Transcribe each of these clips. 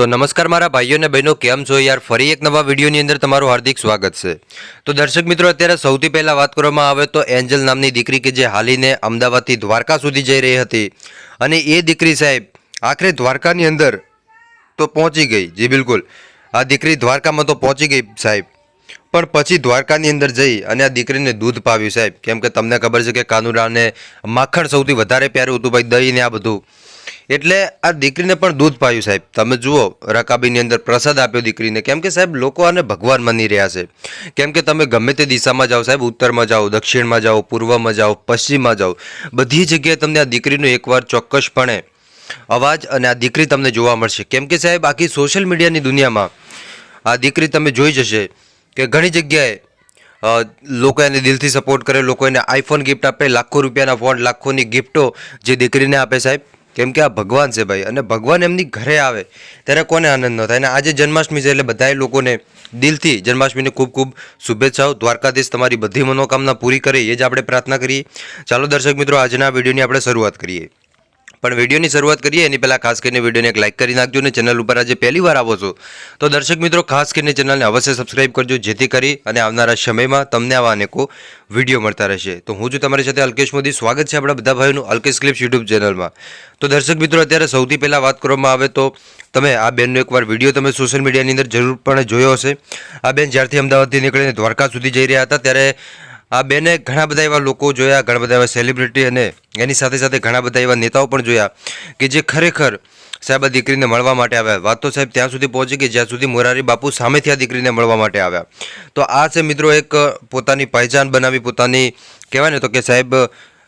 તો નમસ્કાર મારા ભાઈઓ અને બહેનો, કેમ છો યાર? ફરી એક નવા વિડીયોની અંદર તમારું હાર્દિક સ્વાગત છે. તો દર્શક મિત્રો, અત્યારે સૌથી પહેલાં વાત કરવામાં આવે તો એન્જલ નામની દીકરી કે જે હાલીને અમદાવાદથી દ્વારકા સુધી જઈ રહી હતી. અને એ દીકરી સાહેબ આખરે દ્વારકાની અંદર તો પહોંચી ગઈ. જી બિલકુલ. આ દીકરી દ્વારકામાં તો પહોંચી ગઈ સાહેબ. પણ પછી દ્વારકાની અંદર જઈ અને આ દીકરીને દૂધ પાવ્યું સાહેબ. કેમ કે તમને ખબર છે કે કાનુડાને માખણ સૌથી વધારે પ્યારું હતું ભાઈ દહીં ને આ બધું. એટલે આ દીકરીને પણ દૂધ પાયું સાહેબ. તમે જુઓ, રકાબીની અંદર પ્રસાદ આપ્યો દીકરીને. કેમ કે સાહેબ, લોકો આને ભગવાન માની રહ્યા છે. કેમ કે તમે ગમે તે દિશામાં જાઓ સાહેબ, ઉત્તરમાં જાઓ, દક્ષિણમાં જાઓ, પૂર્વમાં જાઓ, પશ્ચિમમાં જાઓ, બધી જગ્યાએ તમને આ દીકરીનો એકવાર ચોક્કસપણે અવાજ અને આ દીકરી તમને જોવા મળશે. કેમ કે સાહેબ, આખી સોશિયલ મીડિયાની દુનિયામાં આ દીકરી તમે જોઈ જશે કે ઘણી જગ્યાએ લોકો એને દિલથી સપોર્ટ કરે, લોકો એને આઈફોન ગિફ્ટ આપે, લાખો રૂપિયાના ફોન લાખોની ગિફ્ટો જે દીકરીને આપે સાહેબ. કેમ કે આ ભગવાન છે ભાઈ. અને ભગવાન એમની ઘરે આવે, ત્યારે કોને આનંદ ન થાય? અને આજે જન્માષ્ટમી છે એટલે બધા લોકોને દિલથી જન્માષ્ટમીની ખૂબ ખૂબ શુભેચ્છાઓ. દ્વારકાધીશ, તમારી બધી મનોકામના પૂરી કરે એ જ આપણે પ્રાર્થના કરીએ. ચાલો દર્શક મિત્રો, આજના વિડીયોની આપણે શરૂઆત કરીએ. પણ વિડીયોની શરૂઆત કરીએ, એની પહેલાં ખાસ કરીને વિડીયોને એક લાઇક કરી નાખજો અને ચેનલ ઉપર આજે પહેલી વાર આવો છો, તો દર્શક મિત્રો ખાસ કરીને ચેનલને અવશ્ય સબસ્ક્રાઇબ કરજો, જેથી કરી અને આવનારા સમયમાં તમને આવા અનેકો વીડિયો મળતા રહેશે. તો હું છું તમારી સાથે અલ્કેશ મોદી, સ્વાગત છે આપણા બધા ભાઈઓનું અલ્કેશ ક્લિપ્સ યુટ્યુબ ચેનલમાં તો દર્શક મિત્રો, અત્યારે સૌથી પહેલાં વાત કરવામાં આવે તો તમે આ બેનનો એકવાર વીડિયો તમે સોશિયલ મીડિયાની અંદર જરૂર પણ જોયો હશે. આ બેન જ્યારથી અમદાવાદથી નીકળીને દ્વારકા સુધી જઈ રહ્યા હતા, ત્યારે આ બેને ઘણા બધા એવા લોકો જોયા, ઘણા બધા એવા સેલિબ્રિટી અને એની સાથે સાથે ઘણા બધા એવા નેતાઓ પણ જોયા કે જે ખરેખર સાહેબ, આ દીકરીને મળવા માટે આવ્યા. વાત તો સાહેબ ત્યાં સુધી પહોંચી ગઈ, જ્યાં સુધી મોરારી બાપુ સામેથી આ દીકરીને મળવા માટે આવ્યા. તો આ છે મિત્રો એક પોતાની પહેચાન બનાવી, પોતાની કહેવાય ને તો કે સાહેબ,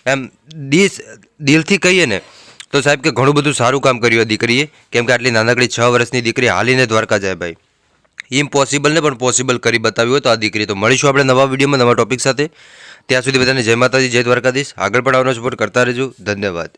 એમ દિસ દિલથી કહીએ ને, તો સાહેબ કે ઘણું બધું સારું કામ કર્યું આ દીકરીએ. કેમ કે આટલી નાનકડી છ વર્ષની દીકરી હાલીને દ્વારકા જાય ભાઈ. ઇમ્પોસિબલ ને પણ પોસિબલ કરી બતાવ્યું હોય તો આ દીકરી તો મળીશું આપણે નવા વિડીયોમાં નવા ટોપિક સાથે. ત્યાં સુધી બધાને જય માતાજી, જય દ્વારકાધીશ. આગળ પણ આવવાનો સપોર્ટ કરતા રહેજો. ધન્યવાદ.